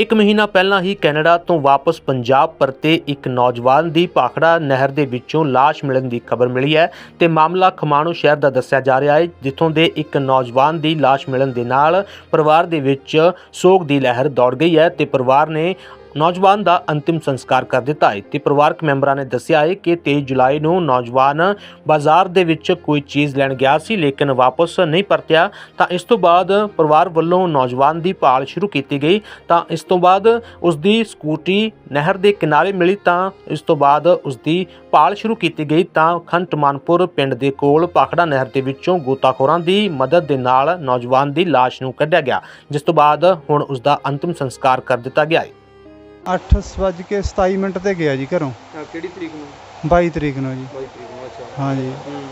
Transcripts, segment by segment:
ਇੱਕ ਮਹੀਨਾ ਪਹਿਲਾਂ ਹੀ ਕੈਨੇਡਾ ਤੋਂ ਵਾਪਸ ਪੰਜਾਬ ਪਰਤੇ ਇੱਕ ਨੌਜਵਾਨ ਦੀ ਭਾਖੜਾ ਨਹਿਰ ਦੇ ਵਿੱਚੋਂ ਲਾਸ਼ ਮਿਲਣ ਦੀ ਖਬਰ ਮਿਲੀ ਹੈ ਤੇ ਮਾਮਲਾ ਖਮਾਣੋ ਸ਼ਹਿਰ ਦਾ ਦੱਸਿਆ ਜਾ ਰਿਹਾ ਹੈ, ਜਿੱਥੋਂ ਦੇ ਇੱਕ ਨੌਜਵਾਨ ਦੀ ਲਾਸ਼ ਮਿਲਣ ਦੇ ਨਾਲ ਪਰਿਵਾਰ ਦੇ ਵਿੱਚ ਸੋਗ ਦੀ ਲਹਿਰ ਦੌੜ ਗਈ ਹੈ ਤੇ ਪਰਿਵਾਰ ਨੇ ਨੌਜਵਾਨ ਦਾ ਅੰਤਿਮ ਸੰਸਕਾਰ ਕਰ ਦਿੱਤਾ ਹੈ। ਤੇ ਪਰਿਵਾਰਕ ਮੈਂਬਰਾਂ ਨੇ ਦੱਸਿਆ ਹੈ ਕਿ 23 ਜੁਲਾਈ ਨੂੰ ਨੌਜਵਾਨ ਬਾਜ਼ਾਰ ਦੇ ਵਿੱਚ ਕੋਈ ਚੀਜ਼ ਲੈਣ ਗਿਆ ਸੀ, ਲੇਕਿਨ ਵਾਪਸ ਨਹੀਂ ਪਰਤਿਆ। ਤਾਂ ਇਸ ਤੋਂ ਬਾਅਦ ਪਰਿਵਾਰ ਵੱਲੋਂ ਨੌਜਵਾਨ ਦੀ ਭਾਲ ਸ਼ੁਰੂ ਕੀਤੀ ਗਈ। ਤਾਂ ਇਸ ਤੋਂ ਬਾਅਦ ਉਸ ਦੀ ਸਕੂਟੀ ਨਹਿਰ ਦੇ ਕਿਨਾਰੇ ਮਿਲੀ ਤਾਂ ਇਸ ਤੋਂ ਬਾਅਦ ਉਸ ਦੀ ਭਾਲ ਸ਼ੁਰੂ ਕੀਤੀ ਗਈ। ਤਾਂ ਖੰਟਮਾਨਪੁਰ ਪਿੰਡ ਦੇ ਕੋਲ ਪਾਖੜਾ ਨਹਿਰ ਦੇ ਵਿੱਚੋਂ ਗੋਤਾਖੋਰਾਂ ਦੀ ਮਦਦ ਦੇ ਨਾਲ ਨੌਜਵਾਨ ਦੀ ਲਾਸ਼ ਨੂੰ ਕੱਢਿਆ ਗਿਆ, ਜਿਸ ਤੋਂ ਬਾਅਦ ਹੁਣ ਉਸ ਦਾ ਅੰਤਿਮ ਸੰਸਕਾਰ ਕਰ ਦਿੱਤਾ ਗਿਆ ਹੈ। 8:27 ਮਿੰਟ ਤੇ ਗਿਆ ਜੀ ਘਰੋਂ। ਹਾਂ ਕਿਹੜੀ ਤਰੀਕ ਨੂੰ? 22 ਤਰੀਕ ਨੂੰ ਜੀ। 22 ਤਰੀਕ ਨੂੰ ਅੱਛਾ। ਹਾਂ ਜੀ। ਹੂੰ।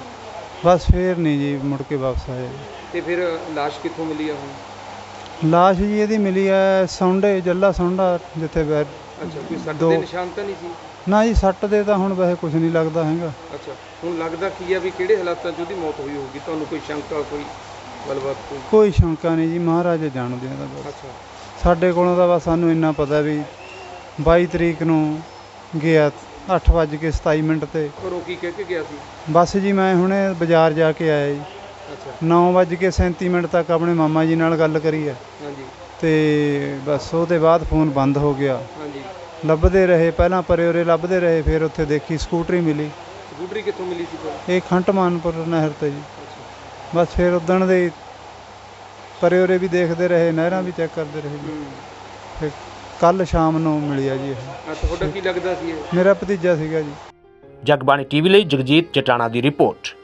ਬਸ ਫੇਰ ਨਹੀਂ ਜੀ ਮੁੜ ਕੇ ਵਾਪਸ ਆਏ। ਤੇ ਫਿਰ ਲਾਸ਼ ਕਿੱਥੋਂ ਮਿਲੀ ਆ ਹੁਣ? ਲਾਸ਼ ਜੀ ਇਹਦੀ ਮਿਲੀ ਐ ਸੌਂਡੇ ਜੱਲਾ ਸੌਂਡਾ ਜਿੱਥੇ ਬੈ ਅੱਛਾ ਕੋਈ ਸੱਟ ਦੋ- ਦੇ ਨਿਸ਼ਾਨ ਤਾਂ ਨਹੀਂ ਸੀ? ਨਾ ਜੀ ਸੱਟ ਦੇ ਤਾਂ ਹੁਣ ਵੈਸੇ ਕੁਝ ਨਹੀਂ ਲੱਗਦਾ ਹੈਗਾ। ਅੱਛਾ ਹੁਣ ਲੱਗਦਾ ਕੀ ਆ ਵੀ ਕਿਹੜੇ ਹਾਲਾਤਾਂ 'ਚ ਉਹਦੀ ਮੌਤ ਹੋਈ ਹੋਊਗੀ? ਤੁਹਾਨੂੰ ਕੋਈ ਸ਼ੰਕਾ ਕੋਈ ਗੱਲਬਾਤ ਕੋਈ? ਕੋਈ ਸ਼ੰਕਾ ਨਹੀਂ ਜੀ ਮਹਾਰਾਜ ਜਾਣਦੇ ਆ ਤਾਂ ਬਸ। ਅੱਛਾ। ਸਾਡੇ ਕੋਲੋਂ ਤਾਂ ਬਸ ਸਾਨੂੰ ਇੰਨਾ ਪਤਾ ਵੀ 22 ਤਰੀਕ ਨੂੰ ਗਿਆ 8:27 ਮਿੰਟ ਤੇ। ਘਰੋਂ ਕੀ ਕਹਿ ਕੇ ਗਿਆ ਸੀ? ਬਸ ਜੀ ਮੈਂ ਹੁਣੇ ਬਾਜ਼ਾਰ ਜਾ ਕੇ ਆਇਆ ਜੀ। ਅੱਛਾ। 9:37 ਮਿੰਟ ਤੱਕ ਆਪਣੇ ਮਾਮਾ ਜੀ ਨਾਲ ਗੱਲ ਕਰੀ ਹੈ ਹਾਂਜੀ। ਤੇ ਬਸ ਉਹਦੇ ਬਾਅਦ ਫੋਨ ਬੰਦ ਹੋ ਗਿਆ। ਹਾਂਜੀ। ਲੱਭਦੇ ਰਹੇ ਪਹਿਲਾਂ ਪਰੇ ਉਰੇ ਲੱਭਦੇ ਰਹੇ ਫਿਰ ਉੱਥੇ ਦੇਖੀ ਸਕੂਟਰੀ ਮਿਲੀ। ਸਕੂਟਰੀ ਕਿੱਥੋਂ ਮਿਲੀ ਸੀ ਤੁਹਾਨੂੰ ਇਹ ਖੰਟਮਾਨਪੁਰ ਨਹਿਰ ਤੇ ਜੀ। ਬਸ ਫਿਰ ਉਦਣ ਦੇ ਪਰੇ ਉਰੇ ਵੀ ਦੇਖਦੇ ਰਹੇ ਨਹਿਰਾਂ ਵੀ ਚੈੱਕ ਕਰਦੇ ਰਹੇ ਜੀ। ਫਿਰ ਕੱਲ ਸ਼ਾਮ ਨੂੰ ਮਿਲਿਆ ਜੀ ਇਹ। ਆ ਤੁਹਾਡਾ ਕੀ ਲੱਗਦਾ ਸੀ ਇਹ? ਮੇਰਾ ਭਤੀਜਾ ਸੀਗਾ ਜੀ। ਜਗਬਾਣੀ ਟੀਵੀ ਲਈ ਜਗਜੀਤ ਚਟਾਣਾ ਦੀ ਰਿਪੋਰਟ।